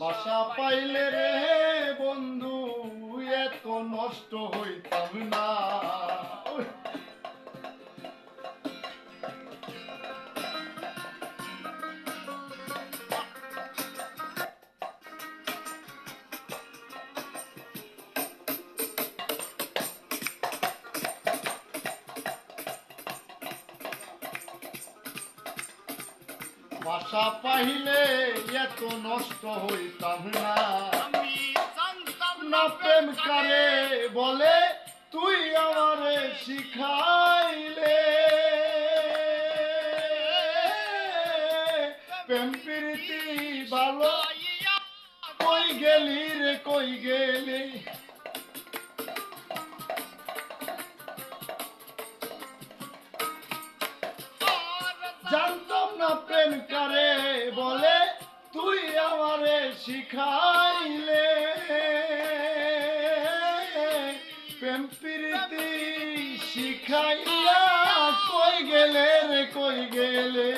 বাসা পাইলে রে বন্ধু এত নষ্ট হইতাম না। বাসা পাইলে এত নষ্ট হইতাম না। আমি জানতাম না প্রেম করে। বলে তুই আমারে শিখাইলে। প্রেম প্রীতি ভালো কই গেলি রে কই গেলি? প্রেম করে বলে তুই আমারে শিখাইলে। প্রেম প্রীতি শিখাইয়া কই গেলে রে, কই গেলে?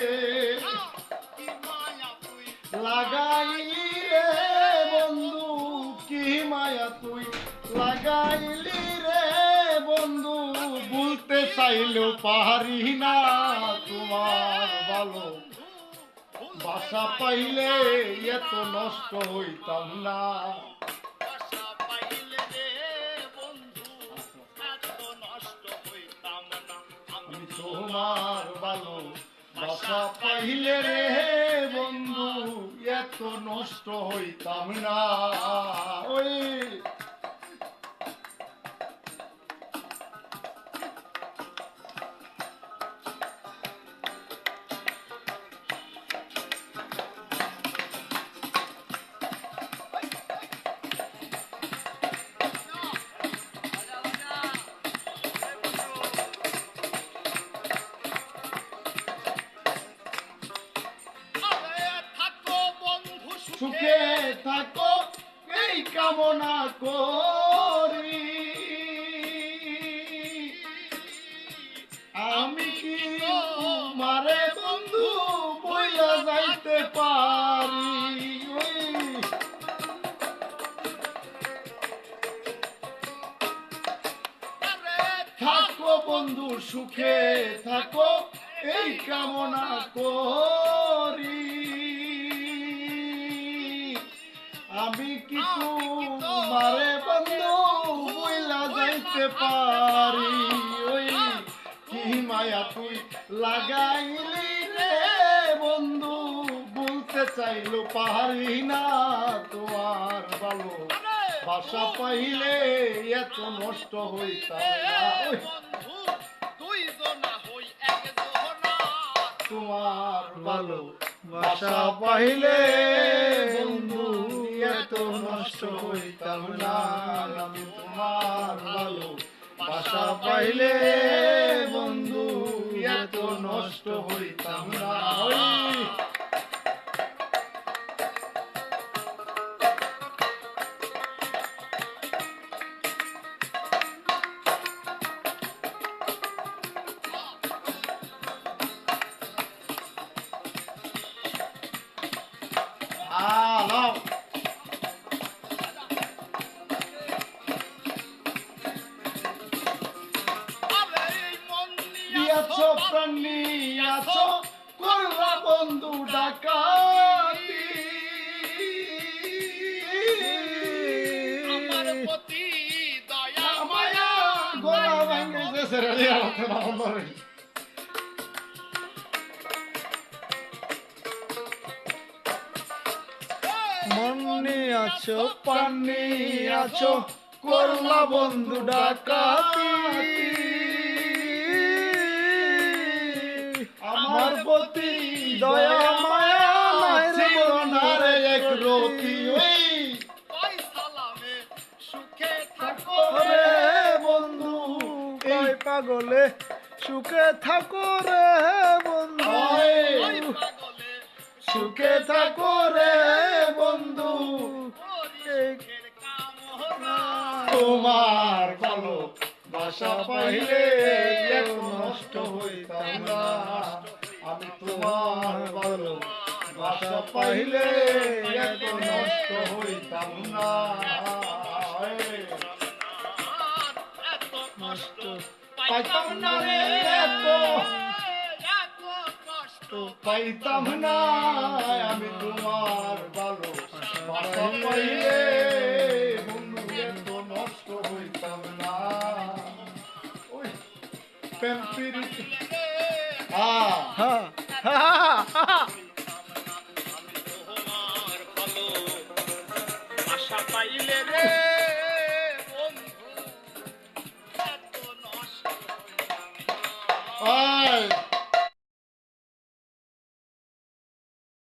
লাগাইলি রে বন্ধু, কি মায়া তুই? লাগাইলি রে বন্ধু বলতে চাইলেও পারি না তোমার ভালো বাসা পাইলে এত নষ্ট হইতাম না। আমি তোমার ভালো বাসা পাইলে রে বন্ধু এত নষ্ট হইতাম না। ওই সুখে থাকো, এই কামনা করি। আমি কি মারে বন্ধু বইয়া যাইতে পারি? থাকো বন্ধু, সুখে থাকো, এই কামনা করি। আমি কি তোমারে বন্ধু বইলা যাইতে পারি? ওই কি মায়া তুই লাগাইলি রে বন্ধু? বলতে চাইলো পারি না তোমার ভালো বাসা পাইলে এত নষ্ট ওই তোমার ভালো বাসা পাইলে বন্ধু নষ্ট হইতাম না আমি তোমার ভালো বাসা পাইলে বন্ধু এত নষ্ট হইতাম না। নিয়াছ করলা বন্ধু ডাকাতি। মায়া গোলা ভাঙ্গে শেষের আলিয়া হতে না মনে আছো পানি আছো করলা বন্ধু ডাকাতি। আমার প্রতি দয়া মায়া ছিল না রে এক রতি ওই সালামে সুখে থাকো রে। বন্ধু এই পাগলে সুখে থাকো রে বন্ধু। ওই সুখে থাকো রে বন্ধু। তোমার ভালো বাসা পাইলে নষ্ট হইতাম না। তোমার ভালো বাসা পাইলে এত নষ্ট হইতাম না কষ্ট পাইতাম না রে, এত পাইতাম না আমি তোমার ভালো বাসা পাইলে বন্ধু নষ্ট হইতাম না। ওই প্রেম আশা পাইলে রে।